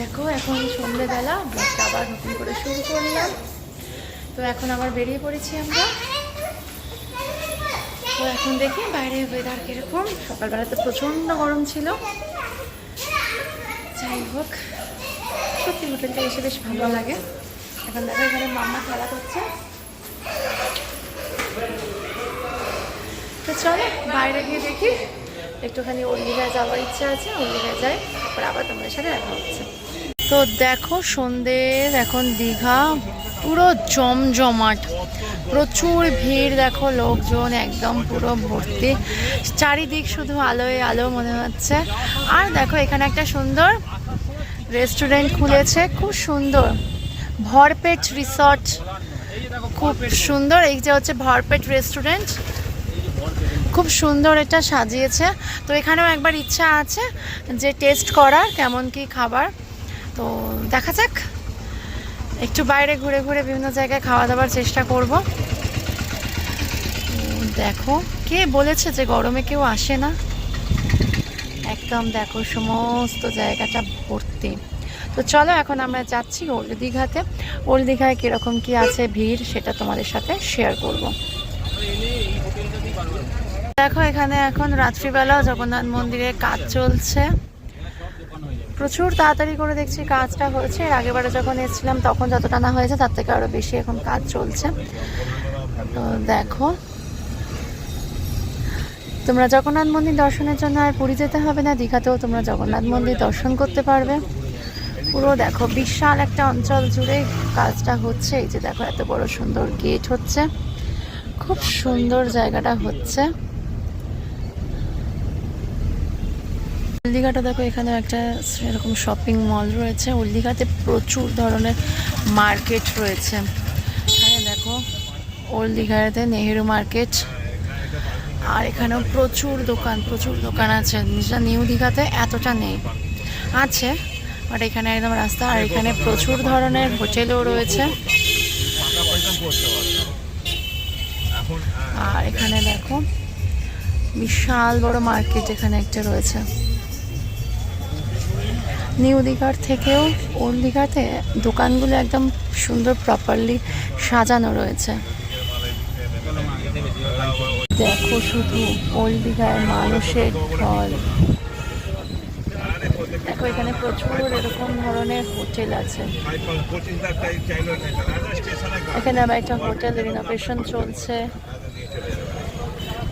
দেখো, এখন সন্ধ্যেবেলা ব্লগটা আবার নতুন করে শুরু করলাম। তো এখন আবার বেরিয়ে পড়েছি আমরা। তো এখন দেখি বাইরে ওয়েদার কীরকম। সকালবেলা তো প্রচণ্ড গরম ছিল। যাই হোক, সত্যি হোটেলটা এসে বেশ ভালো লাগে। এখন দেখো, এখানে মাম্মা খেলা করছে। তো চলো, বাইরে গিয়ে দেখি। একটুখানি অল্লিগায় যাওয়ার ইচ্ছা আছে অল্লিগায় যাই, তারপর আবার তোমাদের সাথে দেখা হচ্ছে। তো দেখো সন্ধ্যের এখন দীঘা, পুরো জমজমাট। প্রচুর ভিড়, দেখো লোকজন একদম পুরো ভর্তি। চারিদিক শুধু আলোয় আলো মনে হচ্ছে। আর দেখো এখানে একটা সুন্দর রেস্টুরেন্ট খুলেছে, খুব সুন্দর। ভরপেট রিসর্ট খুব সুন্দর। এই যে হচ্ছে ভরপেট রেস্টুরেন্ট খুব সুন্দর এটা সাজিয়েছে। তো এখানেও একবার ইচ্ছা আছে যে টেস্ট করার, কেমন কি খাবার। দেখা যাক। একটু বাইরে ঘুরে ঘুরে বিভিন্ন জায়গায় খাওয়া দাওয়ার চেষ্টা করব। দেখো, কে বলেছে যে গরমে কেউ আসে না? একদম দেখো, সমস্ত জায়গাটা ভর্তি। তো চলো, এখন আমরা যাচ্ছি ওল্ড দীঘাতে। ওল্ড দীঘায় কীরকম কি আছে ভিড়, সেটা তোমাদের সাথে শেয়ার করব। দেখো, এখানে এখন রাত্রিবেলা জগন্নাথ মন্দিরে কাজ চলছে। প্রচুর তাড়াতাড়ি করে দেখছি কাজটা হয়েছে। এর আগেবারে যখন এসেছিলাম, তখন যতটা না হয়েছে, তার থেকে আরও বেশি এখন কাজ চলছে। তো দেখো। তোমরা জগন্নাথ মন্দির দর্শনের জন্য আর পুরী যেতে হবে না, দীঘাতেও তোমরা জগন্নাথ মন্দির দর্শন করতে পারবে। পুরো দেখো, বিশাল একটা অঞ্চল জুড়ে কাজটা হচ্ছে। এই যে দেখো, এত বড় সুন্দর গেট হচ্ছে। খুব সুন্দর জায়গাটা হচ্ছে। উল্লিঘাটা দেখো এখানে একটা এরকম শপিং মল রয়েছে। উল্লিঘাতে প্রচুর ধরনের মার্কেট রয়েছে। এখানে দেখো ওল্ড নেহেরু মার্কেট আর এখানেও প্রচুর দোকান প্রচুর দোকান আছে। যেটা নিউ দীঘাতে এতটা নেই। আছে বাট এখানে একদম রাস্তা। আর এখানে প্রচুর ধরনের হোটেলও রয়েছে। আর এখানে দেখো, বিশাল বড় মার্কেট এখানে একটা রয়েছে। নিউ দীঘার থেকেও ওল্ড দীঘাতে দোকানগুলো একদম সুন্দর প্রপারলি সাজানো রয়েছে। দেখো শুধু ওল্ড দীঘায় মানুষের ঢল দেখো এখানে প্রচুর এরকম ধরনের হোটেল আছে। এখানে আবার একটা হোটেল রিনোভেশন চলছে।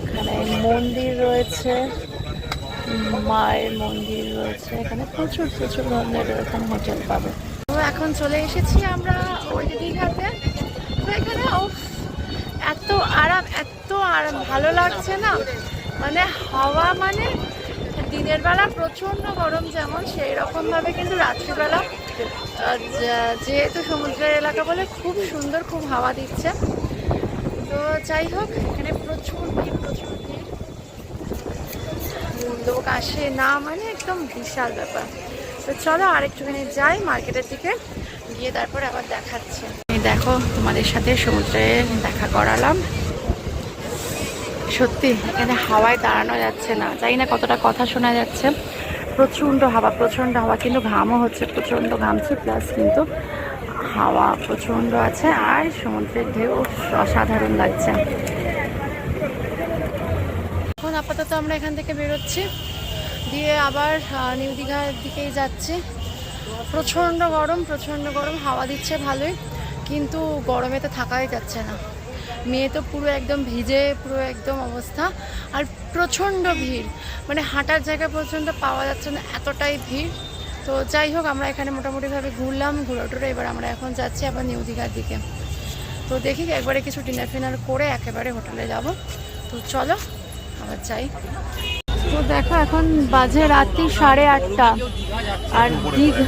এখানে মন্দির রয়েছে। মায়ের মন্দির রয়েছে, এখানে প্রচুর প্রচুর ধরনের এরকম হোটেল পাবে। তো এখন চলে এসেছি আমরা ওই দীঘাতে। তো এখানে এত আরাম এত আরাম, ভালো লাগছে না? মানে হাওয়া মানে দিনের বেলা প্রচণ্ড গরম যেমন সেই রকমভাবে কিন্তু রাত্রিবেলা যেহেতু সমুদ্রের এলাকা বলে খুব সুন্দর, খুব হাওয়া দিচ্ছে। তো যাই হোক, এখানে প্রচুর ভিড় প্রচুর ভিড়। লোক আসে, না মানে একদম বিশাল ব্যাপার। তো চলো আর আরেকটুখানি যাই মার্কেটের দিকে, গিয়ে তারপর আবার দেখাচ্ছি। দেখো, তোমাদের সাথে সমুদ্রে দেখা করালাম। সত্যি, এখানে হাওয়ায় দাঁড়ানো যাচ্ছে না। জানি না কতটা কথা শোনা যাচ্ছে। প্রচণ্ড হাওয়া প্রচণ্ড হাওয়া, কিন্তু ঘামও হচ্ছে, প্রচণ্ড ঘামছে প্লাস কিন্তু হাওয়া প্রচণ্ড আছে, আর সমুদ্রের ঢেউ অসাধারণ লাগছে। আপাতত আমরা এখান থেকে বেরোচ্ছি। দিয়ে আবার নিউ দীঘার দিকেই যাচ্ছি। প্রচণ্ড গরম প্রচণ্ড গরম, হাওয়া দিচ্ছে ভালোই, কিন্তু গরমে তো থাকাই যাচ্ছে না। মেয়ে তো পুরো একদম ভিজে, পুরো একদম অবস্থা। আর প্রচণ্ড ভিড় মানে হাঁটার জায়গা পর্যন্ত পাওয়া যাচ্ছে না, এতটাই ভিড়। তো যাই হোক, আমরা এখানে মোটামুটিভাবে ঘুরলাম ঘুরে টুরে এবার আমরা এখন যাচ্ছি আবার নিউ দীঘার দিকে। তো দেখি একবারে কিছু ডিনার ফিনার করে একেবারে হোটেলে যাব। তো চলো। আবার যাই তো দেখো, এখন বাজে রাত্রি সাড়ে আটটা। আর দীঘা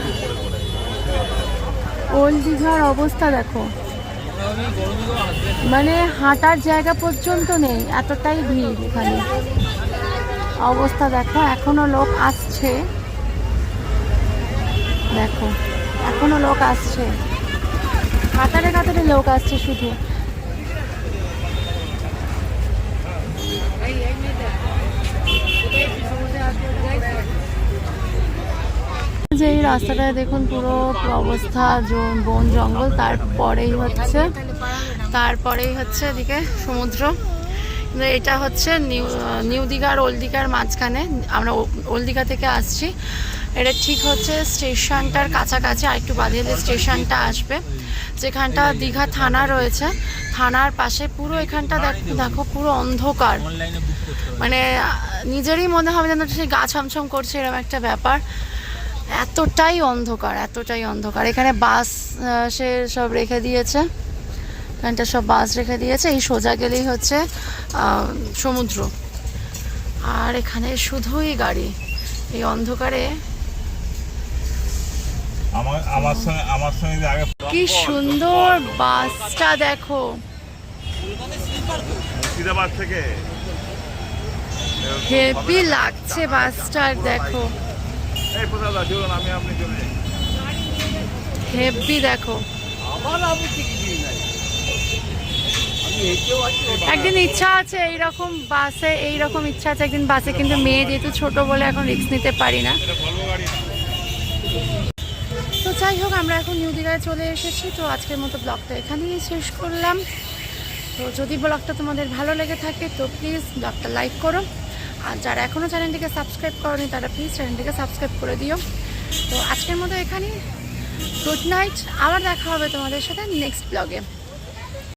ওল্ড দীঘার অবস্থা দেখো। মানে হাঁটার জায়গা পর্যন্ত নেই, এতটাই ভিড় এখানে। অবস্থা দেখো, এখনও লোক আসছে। দেখো, এখনও লোক আসছে। কাতারে কাতারে লোক আসছে শুধু। যে এই রাস্তাটায় দেখুন পুরো অবস্থা বন, জঙ্গল, তারপরেই হচ্ছে তারপরেই হচ্ছে এদিকে সমুদ্র। এটা হচ্ছে নিউ নিউ দীঘার ওল্ড দীঘার মাঝখানে, আমরা ওল্ড দীঘা থেকে আসছি। এটা ঠিক হচ্ছে স্টেশনটার কাছাকাছি, আর একটু বাদে হলে স্টেশনটা আসবে, যেখানটা দীঘা থানা রয়েছে। থানার পাশে পুরো এখানটা দেখ- দেখো, পুরো অন্ধকার। মানে নিজেরই মনে হবে যেন সেই গা ছমছম করছে এরকম একটা ব্যাপার। এতটাই অন্ধকার এতটাই অন্ধকার। এখানে বাস সে সব রেখে দিয়েছে। এখানটা সব বাস রেখে দিয়েছে। এই সোজা গেলেই হচ্ছে সমুদ্র। আর এখানে শুধুই গাড়ি। এই অন্ধকারে কি সুন্দর বাসটা দেখো। হেভি লাগছে বাসটা দেখো। এই প্রসাদ চলুন আমি আপনি চলে যাই। হেভি দেখো। একদিন ইচ্ছা আছে এইরকম বাসে এইরকম ইচ্ছা আছে একদিন বাসে কিন্তু মেয়ে যেহেতু ছোট বলে এখন রিস্ক নিতে পারি না। তো যাই হোক আমরা এখন নিউ দীঘায় চলে এসেছি তো আজকের মতো ব্লগটা এখানেই শেষ করলাম। তো যদি ব্লগটা তোমাদের ভালো লেগে থাকে তো প্লিজ ব্লগটা লাইক করো। আর যারা এখনও চ্যানেলটিকে সাবস্ক্রাইব করনি, তারা প্লিজ চ্যানেলটিকে সাবস্ক্রাইব করে দিও। তো আজকের মতো এখানে গুড নাইট আবার দেখা হবে তোমাদের সাথে নেক্সট ব্লগে